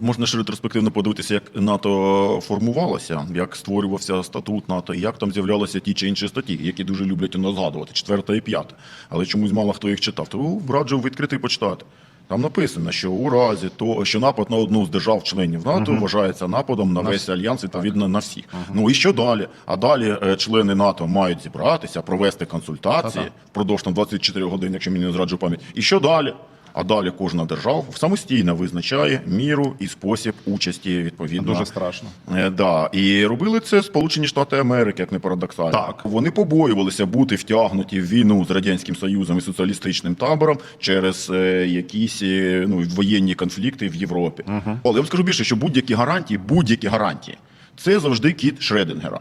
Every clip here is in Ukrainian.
Можна ж ретроспективно подивитися, як НАТО формувалося, як створювався статут НАТО, і як там з'являлися ті чи інші статті, які дуже люблять у нас згадувати, четверта і п'ята. Але чомусь мало хто їх читав. То раджу відкрити і почитати. Там написано, що у разі того, що напад на одну з держав-членів НАТО вважається нападом на весь альянс, відповідно на всіх. Ну і що далі? А далі е, члени НАТО мають зібратися, провести консультації впродовж там 24 годин, якщо мені не зраджу пам'ять. І що далі? А далі кожна держава самостійно визначає міру і спосіб участі відповідно. Дуже страшно. Е, да. І робили це Сполучені Штати Америки, як не парадоксально. Так. Вони побоювалися бути втягнуті в війну з радянським союзом і соціалістичним табором через е, якісь е, ну, воєнні конфлікти в Європі. Але я вам скажу більше, що будь-які гарантії, будь-які гарантії, це завжди кіт Шредингера.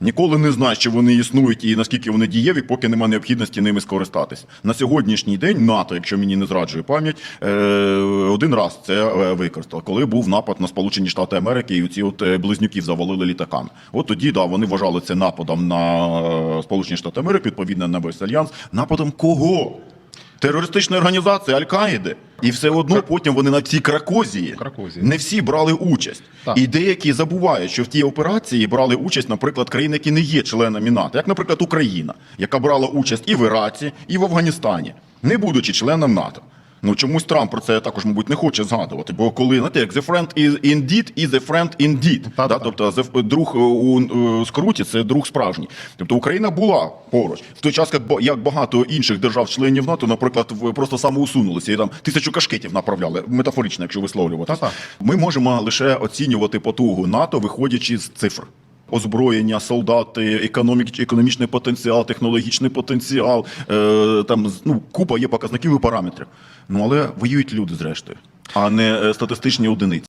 Ніколи не знаєш, чи вони існують і наскільки вони дієві, поки немає необхідності ними скористатися. На сьогоднішній день НАТО, якщо мені не зраджує пам'ять, е, один раз це е, використало, коли був напад на Сполучені Штати Америки, і ці от е, близнюків завалили літаками. От тоді да, вони вважали це нападом на Сполучені Штати Америки, відповідно на весь альянс. Нападом кого? Терористичної організації Аль-Каїди. І все одно потім вони на цій кракозії, Кракозії. не всі брали участь. Так. І деякі забувають, що в тій операції брали участь, наприклад, країни, які не є членами НАТО, як, наприклад, Україна, яка брала участь і в Іраці, і в Афганістані, не будучи членом НАТО. Ну чомусь Трамп про це також, мабуть, не хоче згадувати. Бо коли знаєте, як the friend is indeed is the friend indeed. Та-та. Да? Тобто the- друг у е, скруті це друг справжній. Тобто Україна була поруч. В той час, як ба- як багато інших держав-членів НАТО, наприклад, просто самоусунулися і там тисячу кашкетів направляли, метафорично, якщо висловлювати. Ми можемо лише оцінювати потугу НАТО, виходячи з цифр. Озброєння, солдати, економік, економічний потенціал, технологічний потенціал, е, там ну, купа є показників і параметрів. Ну але воюють люди, зрештою, а не е, статистичні одиниці.